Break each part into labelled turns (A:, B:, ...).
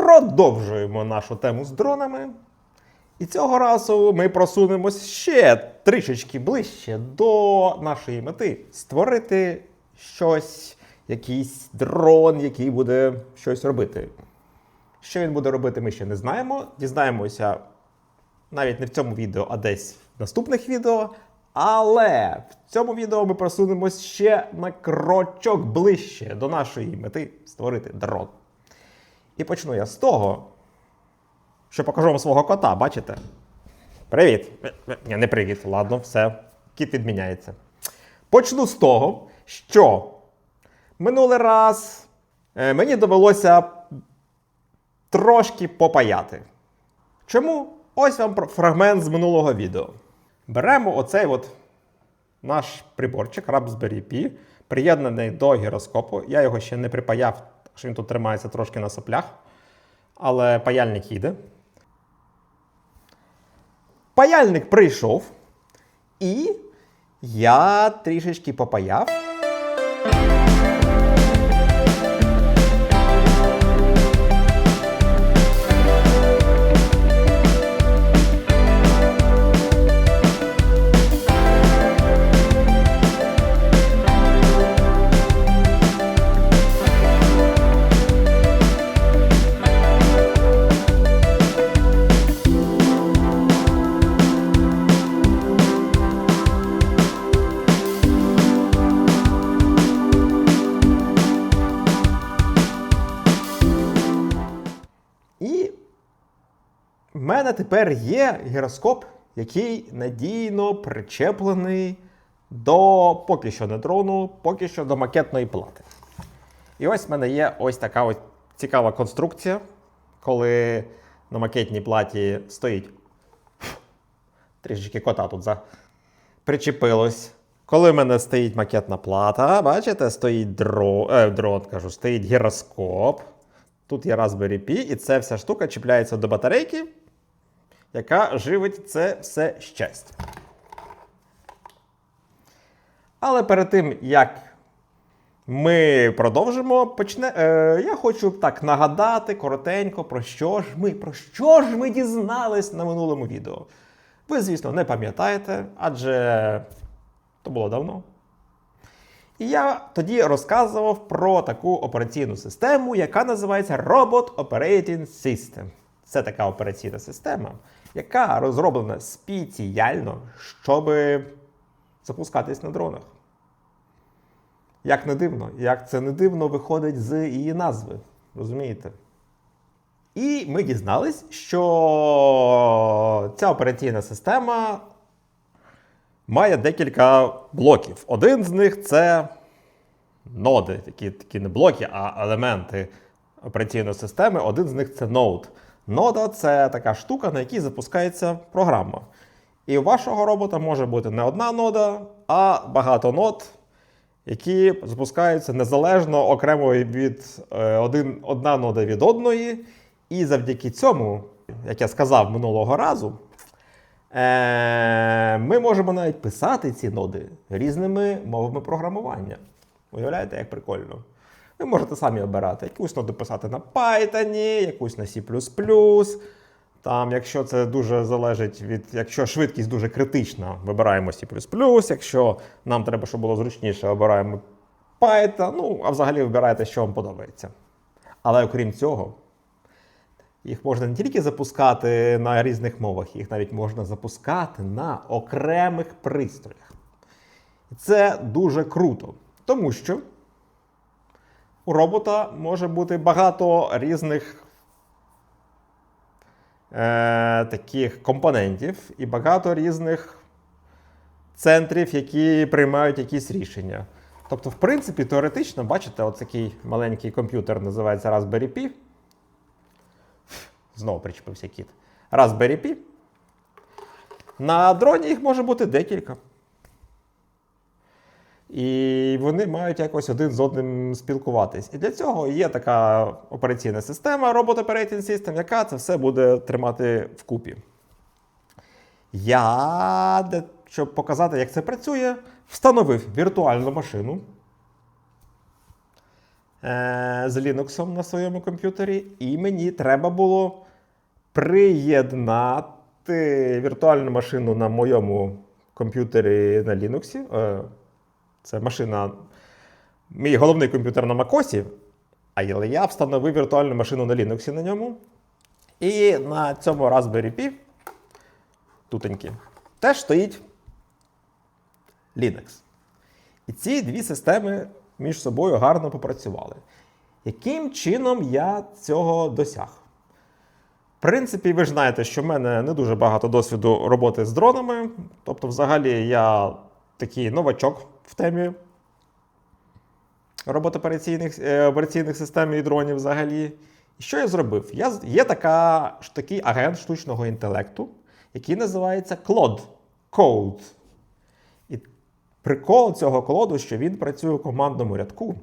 A: Продовжуємо нашу тему з дронами. І цього разу ми просунемось ще трішечки ближче до нашої мети створити щось, якийсь дрон, який буде щось робити. Що він буде робити, ми ще не знаємо. Дізнаємося навіть не в цьому відео, а десь в наступних відео. Але в цьому відео ми просунемось ще на крочок ближче до нашої мети створити дрон. І почну я з того, що покажу вам свого кота, бачите? Привіт. Ні, не привіт, ладно, все. Кіт відміняється. Почну з того, що минулий раз е, мені довелося трошки попаяти. Чому? Ось вам фрагмент з минулого відео. Беремо оцей от наш приборчик Raspberry Pi, приєднаний до гіроскопу. Я його ще не припаяв, що він тут тримається трошки на соплях. Але паяльник їде. Паяльник прийшов, і я трішечки попаяв. Мене тепер є гіроскоп, який надійно причеплений до поки що не дрону, поки що до макетної плати. І ось в мене є ось така ось цікава конструкція, коли на макетній платі стоїть. Трішечки кота тут за... причепилось. Коли в мене стоїть макетна плата, бачите, стоїть дрон, е, дрон кажу, стоїть гіроскоп. Тут є Raspberry Pi, і ця вся штука чіпляється до батарейки, яка живить це все щастя. Але перед тим, як ми продовжимо, почне, е, я хочу так нагадати коротенько, про що ж ми, про що ж ми дізнались на минулому відео. Ви, звісно, не пам'ятаєте, адже то було давно. І я тоді розказував про таку операційну систему, яка називається Robot Operating System. Це така операційна система, яка розроблена спеціально, щоб запускатись на дронах. Як не дивно, як це не дивно виходить з її назви. Розумієте? І ми дізнались, що ця операційна система має декілька блоків. Один з них це ноди, такі, такі не блоки, а елементи операційної системи. Один з них це ноут. Нода це така штука, на якій запускається програма. І у вашого робота може бути не одна нода, а багато нод, які запускаються незалежно окремо від е, один, одна нода від одної. І завдяки цьому, як я сказав минулого разу, Е, ми можемо навіть писати ці ноди різними мовами програмування. Уявляєте, як прикольно? Ви можете самі обирати якусь ноду писати на Python, якусь на C. Там, якщо це дуже залежить від, якщо швидкість дуже критична, вибираємо C. Якщо нам треба, щоб було зручніше, обираємо Python. Ну, а взагалі вибирайте, що вам подобається. Але окрім цього, їх можна не тільки запускати на різних мовах, їх навіть можна запускати на окремих пристроях. Це дуже круто, тому що у робота може бути багато різних е, таких компонентів і багато різних центрів, які приймають якісь рішення. Тобто, в принципі, теоретично, бачите, от такий маленький комп'ютер називається Raspberry Pi. Знову причепився кіт. Raspberry Pi. На дроні їх може бути декілька. І вони мають якось один з одним спілкуватись. І для цього є така операційна система Robot Operating System, яка це все буде тримати вкупі. Я, щоб показати, як це працює, встановив віртуальну машину. е, з Linux на своєму комп'ютері, і мені треба було приєднати віртуальну машину на моєму комп'ютері на Linux. Це машина, мій головний комп'ютер на MacOS, але я встановив віртуальну машину на Linux на ньому. І на цьому Raspberry Pi тутеньки, теж стоїть Linux. І ці дві системи між собою гарно попрацювали. Яким чином я цього досяг? В принципі, ви ж знаєте, що в мене не дуже багато досвіду роботи з дронами. Тобто, взагалі, я такий новачок в темі роботи операційних, е, операційних систем і дронів взагалі. І що я зробив? Я, є така, такий агент штучного інтелекту, який називається Claude. Code. І прикол цього колоду, що він працює у командному рядку.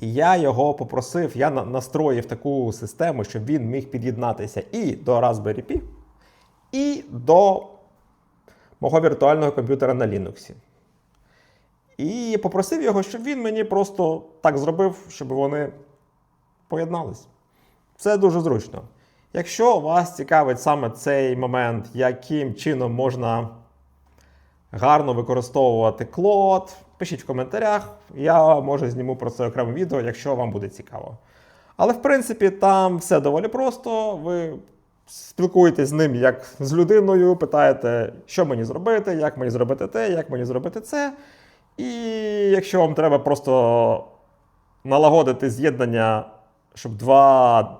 A: І я його попросив, я настроїв таку систему, щоб він міг під'єднатися і до Raspberry Pi, і до мого віртуального комп'ютера на Linux. І попросив його, щоб він мені просто так зробив, щоб вони поєднались. Це дуже зручно. Якщо вас цікавить саме цей момент, яким чином можна гарно використовувати клод, пишіть в коментарях. Я може зніму про це окреме відео, якщо вам буде цікаво. Але в принципі там все доволі просто. Ви спілкуєтесь з ним як з людиною, питаєте, що мені зробити, як мені зробити те, як мені зробити це. І якщо вам треба просто налагодити з'єднання, щоб два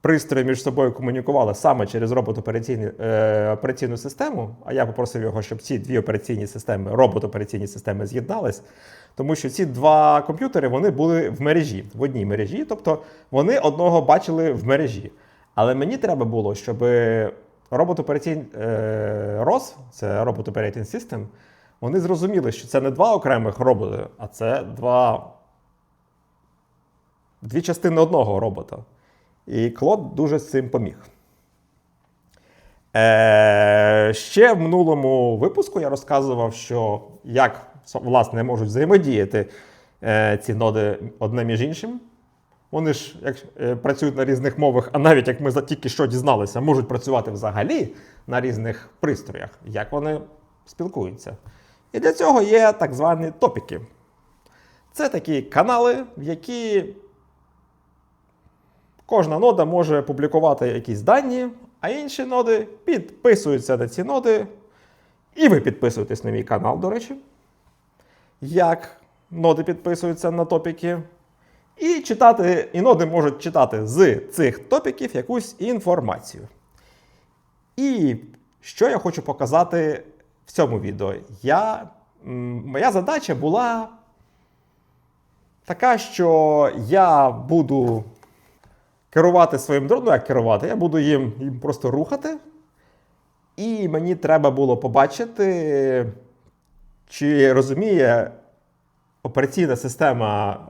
A: пристрої між собою комунікували саме через робот е, операційну систему, а я попросив його, щоб ці дві операційні системи, робот операційні системи з'єднались, тому що ці два комп'ютери вони були в мережі, в одній мережі, тобто вони одного бачили в мережі. Але мені треба було, щоб робот операційний е, ROS, це Robot Operating System, вони зрозуміли, що це не два окремих роботи, а це два дві частини одного робота. І Клод дуже з цим поміг. Е, ще в минулому випуску я розказував, що як власне можуть взаємодіяти е, ці ноди одне між іншим. Вони ж як, е, працюють на різних мовах, а навіть як ми тільки що дізналися, можуть працювати взагалі на різних пристроях, як вони спілкуються. І для цього є так звані топіки. Це такі канали, в які Кожна нода може публікувати якісь дані, а інші ноди підписуються на ці ноди. І ви підписуєтесь на мій канал, до речі. Як ноди підписуються на топіки. І читати, і ноди можуть читати з цих топіків якусь інформацію. І що я хочу показати в цьому відео? Я, моя задача була така, що я буду керувати своїм дроном, ну як керувати, я буду їм, їм просто рухати. І мені треба було побачити, чи розуміє операційна система,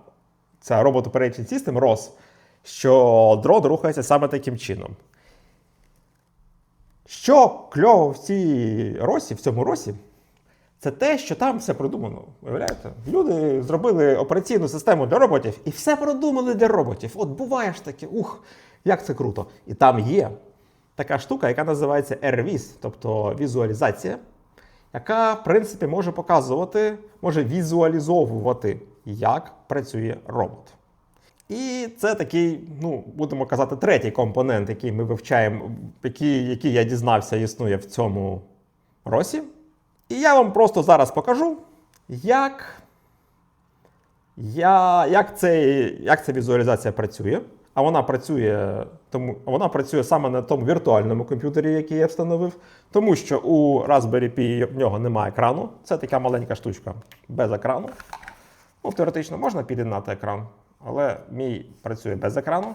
A: ця Robot Operating System ROS, що дрон рухається саме таким чином. Що кльово в цій росі, в цьому росі, це те, що там все продумано. Уявляєте? Люди зробили операційну систему для роботів і все продумали для роботів. От буває ж таке, ух, як це круто. І там є така штука, яка називається RVIS, тобто візуалізація, яка, в принципі, може показувати, може візуалізовувати, як працює робот. І це такий, ну, будемо казати, третій компонент, який ми вивчаємо, який, який я дізнався, існує в цьому росі. І я вам просто зараз покажу, як, я, як, це, як ця візуалізація працює. А вона працює, тому, вона працює саме на тому віртуальному комп'ютері, який я встановив, тому що у Raspberry Pi в нього немає екрану. Це така маленька штучка без екрану. Ну, теоретично можна під'єднати екран, але мій працює без екрану.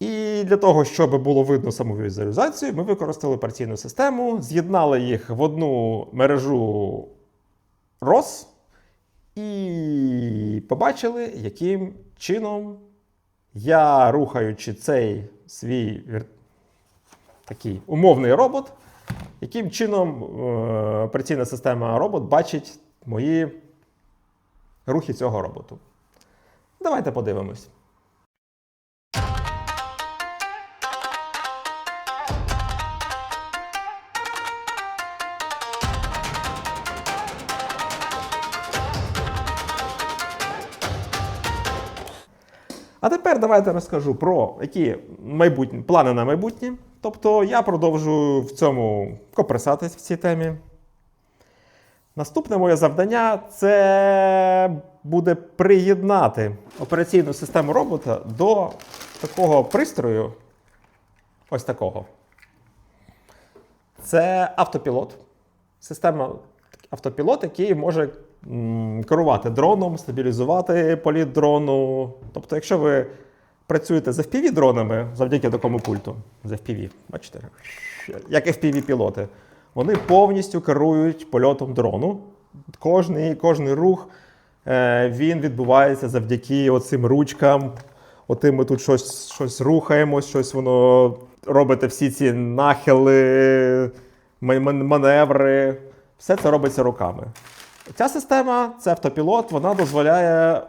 A: І для того, щоб було видно саму візуалізацію, ми використали операційну систему, з'єднали їх в одну мережу ROS і побачили, яким чином я, рухаючи цей свій такий умовний робот, яким чином е, операційна система робот бачить мої рухи цього роботу. Давайте подивимось. А тепер давайте розкажу про які майбутні плани на майбутнє. Тобто я продовжую в цьому копресатись в цій темі. Наступне моє завдання це буде приєднати операційну систему робота до такого пристрою. Ось такого. Це автопілот. Система автопілот, який може керувати дроном, стабілізувати політ дрону. Тобто, якщо ви працюєте з FPV дронами завдяки такому пульту, з FPV, бачите, як FPV-пілоти, вони повністю керують польотом дрону. Кожний, кожний рух він відбувається завдяки оцим ручкам. Отим ми тут щось, щось рухаємось, щось воно робите всі ці нахили, ман- ман- маневри. Все це робиться руками. Ця система, це автопілот, вона дозволяє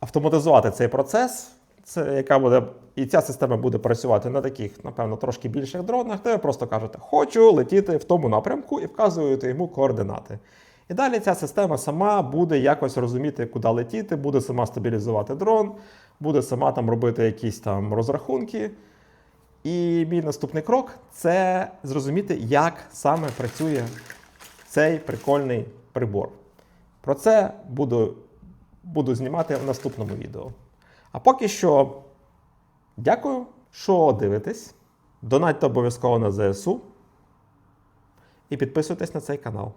A: автоматизувати цей процес. Це яка буде, і ця система буде працювати на таких, напевно, трошки більших дронах, де ви просто кажете, хочу летіти в тому напрямку і вказуєте йому координати. І далі ця система сама буде якось розуміти, куди летіти, буде сама стабілізувати дрон, буде сама там робити якісь там розрахунки. І мій наступний крок це зрозуміти, як саме працює цей прикольний прибор. Про це буду, буду знімати в наступному відео. А поки що дякую, що дивитесь. Донатьте обов'язково на ЗСУ і підписуйтесь на цей канал.